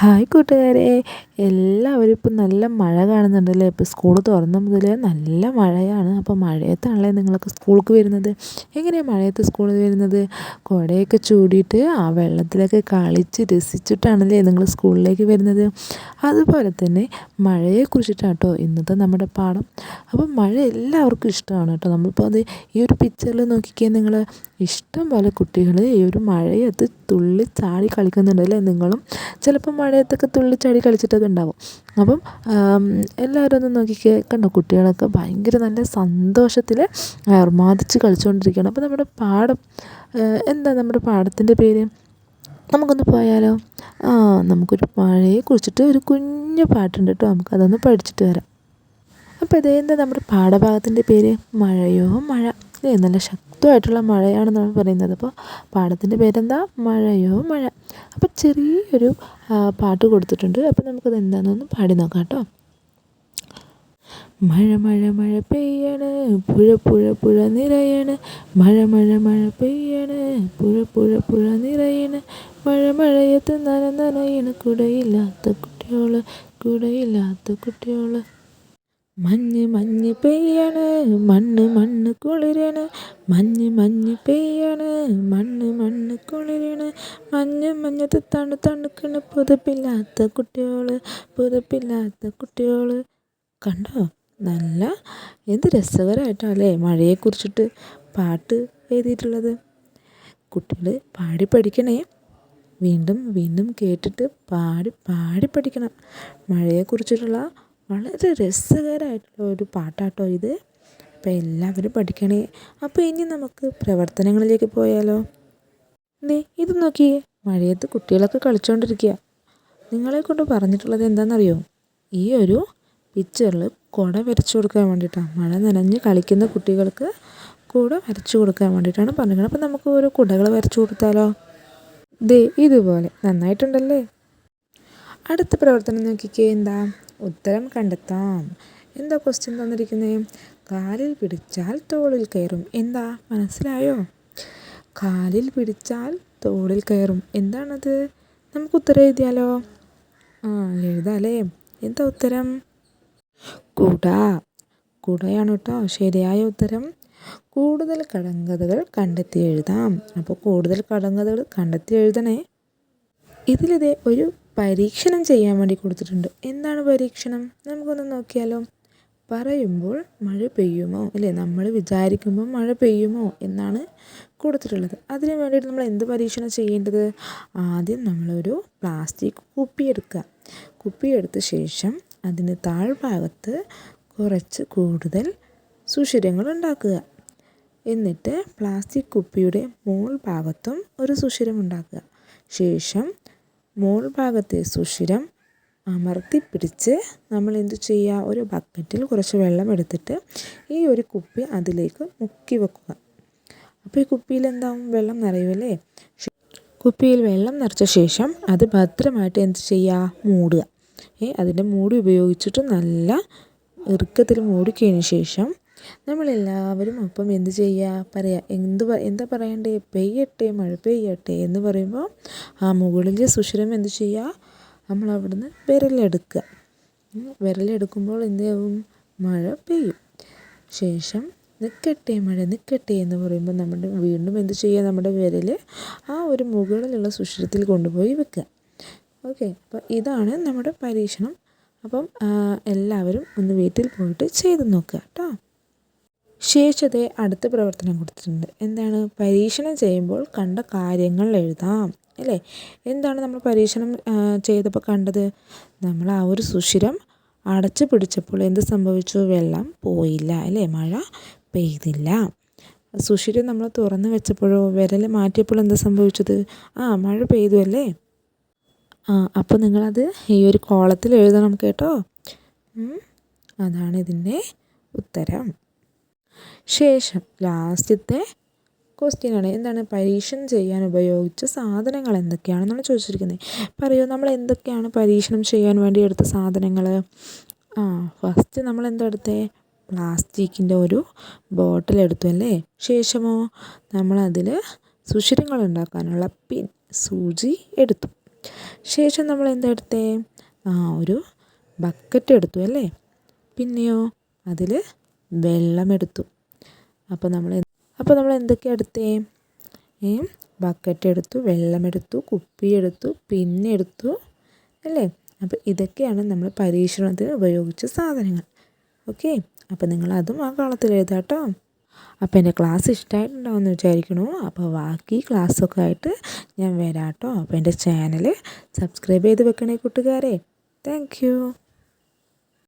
Hi. കൂട്ടുകാരെ എല്ലാവരും ഇപ്പം നല്ല മഴ കാണുന്നുണ്ടല്ലേ? ഇപ്പോൾ സ്കൂൾ തുറന്ന മുതൽ നല്ല മഴയാണ്. അപ്പോൾ മഴയത്താണല്ലേ നിങ്ങളൊക്കെ സ്കൂൾക്ക് വരുന്നത്? എങ്ങനെയാണ് മഴയത്ത് സ്കൂളിൽ വരുന്നത്? കുടയൊക്കെ ചൂടിയിട്ട് ആ വെള്ളത്തിലൊക്കെ കളിച്ച് രസിച്ചിട്ടാണല്ലേ നിങ്ങൾ സ്കൂളിലേക്ക് വരുന്നത്? അതുപോലെ തന്നെ മഴയെക്കുറിച്ചിട്ടാണ് കേട്ടോ ഇന്നത്തെ നമ്മുടെ പാഠം. അപ്പോൾ മഴ എല്ലാവർക്കും ഇഷ്ടമാണ് കേട്ടോ. നമ്മളിപ്പോൾ അത് ഈ ഒരു പിക്ചറിൽ നോക്കിക്കാൻ നിങ്ങൾ ഇഷ്ടം പോലെ കുട്ടികൾ ഈ ഒരു മഴയത്ത് തുള്ളി ചാടി കളിക്കുന്നുണ്ടല്ലേ നിങ്ങളും ചിലപ്പോൾ മഴയത്തൊക്കെ തുള്ളിച്ചാടി കളിച്ചിട്ടൊക്കെ ഉണ്ടാവും. അപ്പം എല്ലാവരും ഒന്ന് നോക്കിക്കേ. കണ്ടോ കുട്ടികളൊക്കെ ഭയങ്കര നല്ല സന്തോഷത്തിൽ അർമാദിച്ച് കളിച്ചുകൊണ്ടിരിക്കുകയാണ് അപ്പോൾ നമ്മുടെ പാടം എന്താ നമ്മുടെ പാടത്തിന്റെ പേര്? നമുക്കൊന്ന് പോയാലോ? ആ നമുക്കൊരു മഴയെ കുറിച്ചിട്ട് ഒരു കുഞ്ഞു പാട്ടുണ്ട് കേട്ടോ. നമുക്കതൊന്ന് പഠിച്ചിട്ട് വരാം. അപ്പോൾ ഇതെന്താ നമ്മുടെ പാഠഭാഗത്തിന്റെ പേര്? മഴയോ മഴ. നല്ല നല്ല ശക്തമായിട്ടുള്ള മഴയാണ് നമ്മൾ പറയുന്നത്. അപ്പോൾ പാടത്തിന്റെ പേരെന്താ? മഴയോ? മഴ. അപ്പോൾ ചെറിയൊരു പാട്ട് കൊടുത്തിട്ടുണ്ട്. അപ്പോൾ നമുക്കത് എന്താണെന്നൊന്ന് പാടി നോക്കാം കേട്ടോ. മഴ മഴ മഴ പെയ്യണ്. പുഴ പുഴ പുഴ നിറയണ്. മഴ മഴ മഴ പെയ്യണ്. പുഴ പുഴ പുഴ നിറയണ്. മഴ മഴയത്ത് നന നനയണ് കുടയില്ലാത്ത കുട്ടിയോൾ കുടയില്ലാത്ത കുട്ടിയോൾ മഞ്ഞ് മഞ്ഞ് പെയ്യണ് മണ്ണ് മണ്ണ് കുളിരണ്. മഞ്ഞ് മഞ്ഞ് പെയ്യണ് മണ്ണ് മണ്ണ് കുളിരണ്. മഞ്ഞ് മഞ്ഞത്ത് തണു തണുക്കണ് പുതപ്പില്ലാത്ത കുട്ടിയോൾ പുതപ്പില്ലാത്ത കുട്ടിയോൾ കണ്ടോ? നല്ല എന്ത് രസകരമായിട്ടാണല്ലേ മഴയെക്കുറിച്ചിട്ട് പാട്ട് എഴുതിയിട്ടുള്ളത്. കുട്ടികൾ പാടി പഠിക്കണേ. വീണ്ടും വീണ്ടും കേട്ടിട്ട് പാടി പാടി പഠിക്കണം. മഴയെക്കുറിച്ചിട്ടുള്ള വളരെ രസകരമായിട്ടുള്ള ഒരു പാട്ടാട്ടോ ഇത്. അപ്പോൾ എല്ലാവരും പഠിക്കണേ. അപ്പോൾ ഇനി നമുക്ക് പ്രവർത്തനങ്ങളിലേക്ക് പോയാലോ? ദേ ഇത് നോക്കിയേ. മഴയത്ത് കുട്ടികളൊക്കെ കളിച്ചുകൊണ്ടിരിക്കുക നിങ്ങളെ കൊണ്ട് പറഞ്ഞിട്ടുള്ളത് എന്താണെന്നറിയോ ഈ ഒരു പിക്ചറിൽ കുട വരച്ചു കൊടുക്കാൻ വേണ്ടിയിട്ടാണ് മഴ നനഞ്ഞ് കളിക്കുന്ന കുട്ടികൾക്ക് കുട വരച്ചു കൊടുക്കാൻ വേണ്ടിയിട്ടാണ് പറഞ്ഞിരിക്കുന്നത് അപ്പോൾ നമുക്ക് ഓരോ കുടകൾ വരച്ചു കൊടുത്താലോ? ദേ ഇതുപോലെ. നന്നായിട്ടുണ്ടല്ലേ? അടുത്ത പ്രവർത്തനം നോക്കിക്കേ. എന്താ? ഉത്തരം കണ്ടെത്താം. എന്താ ക്വസ്റ്റ്യൻ തന്നിരിക്കുന്നത് കാലിൽ പിടിച്ചാൽ തോളിൽ കയറും. എന്താ? മനസ്സിലായോ? കാലിൽ പിടിച്ചാൽ തോളിൽ കയറും. എന്താണത്? നമുക്ക് ഉത്തരം എഴുതിയാലോ? ആ എഴുതാലേ. എന്താ ഉത്തരം? കുട. കുടയാണ് കേട്ടോ ശരിയായ ഉത്തരം. കൂടുതൽ കടങ്കഥകൾ കണ്ടെത്തി എഴുതാം. അപ്പോൾ കൂടുതൽ കടങ്കഥകൾ കണ്ടെത്തി എഴുതണേ. ഇതിലിതേ ഒരു പരീക്ഷണം ചെയ്യാൻ വേണ്ടി കൊടുത്തിട്ടുണ്ട്. എന്താണ് പരീക്ഷണം? നമുക്കൊന്ന് നോക്കിയാലോ. പറയുമ്പോൾ മഴ പെയ്യുമോ? അല്ലേ? നമ്മൾ വിചാരിക്കുമ്പോൾ മഴ പെയ്യുമോ എന്നാണ് കൊടുത്തിട്ടുള്ളത്. അതിന് വേണ്ടിയിട്ട് നമ്മൾ എന്ത് പരീക്ഷണം ചെയ്യേണ്ടത്? ആദ്യം നമ്മളൊരു പ്ലാസ്റ്റിക് കുപ്പിയെടുക്കുക കുപ്പിയെടുത്ത ശേഷം അതിന് താഴ്ഭാഗത്ത് കുറച്ച് കൂടുതൽ സുഷിരങ്ങൾ ഉണ്ടാക്കുക. എന്നിട്ട് പ്ലാസ്റ്റിക് കുപ്പിയുടെ മോൾ ഭാഗത്തും ഒരു സുഷിരം ഉണ്ടാക്കുക. ശേഷം മോൾ ഭാഗത്തെ സുഷിരം അമർത്തി പിടിച്ച് നമ്മൾ എന്തു ചെയ്യുക? ഒരു ബക്കറ്റിൽ കുറച്ച് വെള്ളം എടുത്തിട്ട് ഈ ഒരു കുപ്പി അതിലേക്ക് മുക്കി വെക്കുക. അപ്പോൾ ഈ കുപ്പിയിൽ എന്താവും? വെള്ളം നിറയുമല്ലേ കുപ്പിയിൽ വെള്ളം നിറച്ച ശേഷം അത് ഭദ്രമായിട്ട് എന്ത് ചെയ്യുക? മൂടുക. ഏ അതിന്റെ മൂടി ഉപയോഗിച്ചിട്ട് നല്ല ഇറുക്കത്തിൽ മൂടിക്കഴിഞ്ഞ ശേഷം നമ്മളെല്ലാവരും അപ്പം എന്ത് ചെയ്യുക പറയുക എന്ത് എന്താ പറയണ്ടേ? പെയ്യട്ടെ മഴ പെയ്യട്ടെ എന്ന് പറയുമ്പോൾ ആ മുകളിലെ സുഷിരം എന്ത് ചെയ്യുക നമ്മൾ അവിടുന്ന് വിരലെടുക്കുക വിരലെടുക്കുമ്പോൾ എന്താവും മഴ പെയ്യും. ശേഷം നിൽക്കട്ടെ മഴ നിൽക്കട്ടെ എന്ന് പറയുമ്പോൾ നമ്മുടെ വീണ്ടും എന്ത് ചെയ്യുക നമ്മുടെ വിരൽ ആ ഒരു മുകളിലുള്ള സുഷിരത്തിൽ കൊണ്ടുപോയി വെക്കുക. ഓക്കെ അപ്പോൾ ഇതാണ് നമ്മുടെ പരീക്ഷണം. അപ്പം എല്ലാവരും ഒന്ന് വീട്ടിൽ പോയിട്ട് ചെയ്ത് നോക്കുക കേട്ടോ. ശേഷത്തെ അടുത്ത പ്രവർത്തനം കൊടുത്തിട്ടുണ്ട്. എന്താണ്? പരീക്ഷണം ചെയ്യുമ്പോൾ കണ്ട കാര്യങ്ങൾ എഴുതാം അല്ലേ? എന്താണ് നമ്മൾ പരീക്ഷണം ചെയ്തപ്പോൾ കണ്ടത്? നമ്മൾ ആ ഒരു സുഷിരം അടച്ചു പിടിച്ചപ്പോൾ എന്ത് സംഭവിച്ചു? വെള്ളം പോയില്ല അല്ലേ? മഴ പെയ്തില്ല. സുഷിരം നമ്മൾ തുറന്നു വെച്ചപ്പോഴോ വിരൽ മാറ്റിയപ്പോൾ എന്താ സംഭവിച്ചത്? ആ മഴ പെയ്തു അല്ലേ? ആ അപ്പോൾ നിങ്ങളത് ഈ ഒരു കോളത്തിൽ എഴുതണം കേട്ടോ. അതാണ് ഇതിന്റെ ഉത്തരം. ശേഷം ലാസ്റ്റത്തെ ക്വസ്റ്റ്യനാണ് എന്താണ് പരീക്ഷണം ചെയ്യാൻ ഉപയോഗിച്ച സാധനങ്ങൾ എന്തൊക്കെയാണെന്നാണ് ചോദിച്ചിരിക്കുന്നത്. പറയൂ നമ്മൾ എന്തൊക്കെയാണ് പരീക്ഷണം ചെയ്യാൻ വേണ്ടി എടുത്ത സാധനങ്ങൾ? ആ ഫസ്റ്റ് നമ്മൾ എന്താ എടുത്തേ? പ്ലാസ്റ്റിക്കിന്റെ ഒരു ബോട്ടിൽ എടുത്തു അല്ലേ? ശേഷമോ? നമ്മളതിൽ സുഷിരങ്ങൾ ഉണ്ടാക്കാനുള്ള പിൻ സൂചി എടുത്തു. ശേഷം നമ്മൾ എന്താ എടുത്തേ? ആ ഒരു ബക്കറ്റ് എടുത്തു അല്ലേ? പിന്നെയോ? അതിൽ വെള്ളമെടുത്തു. അപ്പോൾ നമ്മൾ അപ്പോൾ നമ്മൾ എന്തൊക്കെയാണ് എടുത്തേ? ബക്കറ്റ് എടുത്തു വെള്ളമെടുത്തു കുപ്പിയെടുത്തു പിന്നെടുത്തു അല്ലേ? അപ്പോൾ ഇതൊക്കെയാണ് നമ്മൾ പരീക്ഷണത്തിന് ഉപയോഗിച്ച സാധനങ്ങൾ. ഓക്കെ? അപ്പോൾ നിങ്ങൾ അതും ആ കാലത്തിൽ എഴുതാട്ടോ അപ്പോൾ എന്റെ ക്ലാസ് ഇഷ്ടമായിട്ടുണ്ടാവുമെന്ന് വിചാരിക്കണു. അപ്പോൾ ബാക്കി ക്ലാസ്സൊക്കെ ആയിട്ട് ഞാൻ വരാം കേട്ടോ. അപ്പോൾ എന്റെ ചാനൽ സബ്സ്ക്രൈബ് ചെയ്ത് വെക്കണേ കൂട്ടുകാരെ. താങ്ക്